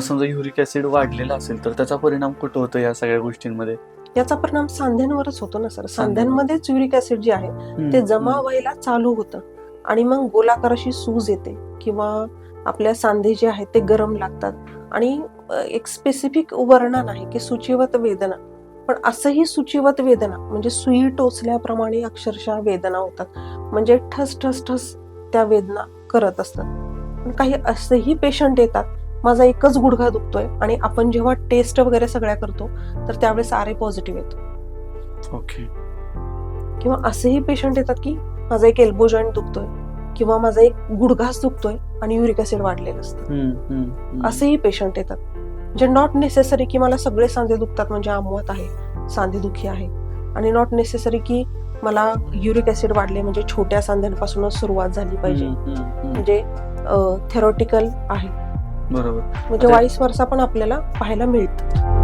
समजा uric acid वाढलेला असेल तर त्याचा परिणाम कुठं होतो या सगळ्या गोष्टींमध्ये? याचा परिणाम सांध्यांवरच होतो ना सर. सांध्यांमध्येच युरिक ऍसिड जे आहे ते जमा व्हायला चालू होतं. आणि मग गोलाकार अशी सूज येते किंवा आपल्या सांधे जे आहेत ते गरम लागतात. आणि एक स्पेसिफिक वर्णन आहे की सुचिवत वेदना. पण असंही सुचिवत वेदना म्हणजे सुई टोचल्याप्रमाणे अक्षरशः वेदना होतात. म्हणजे ठस ठस ठस त्या वेदना करत असतात. पण काही असेही पेशंट येतात माझा एकच गुडघा दुखतोय आणि आपण जेव्हा टेस्ट वगैरे सगळ्या करतो तर त्यावेळेस आर ए पॉझिटिव्ह येतो. ओके किंवा असेही पेशंट येतात की माझा एक एल्बो जॉईंट दुखतोय किंवा माझा एक गुडघाच दुखतोय आणि युरिक ऍसिड वाढलेलं असतं. असेही पेशंट येतात. जे नॉट नेसेसरी की मला सगळे सांधे दुखतात म्हणजे आमवत आहे सांधेदुखी आहे. आणि नॉट नेसेसरी की मला युरिक ऍसिड वाढले म्हणजे छोट्या सांध्यांपासूनच सुरुवात झाली पाहिजे. म्हणजे थेरोटिकल आहे. बरोबर. म्हणजे वाईस वर्षा पण आपल्याला पाहायला मिळतं.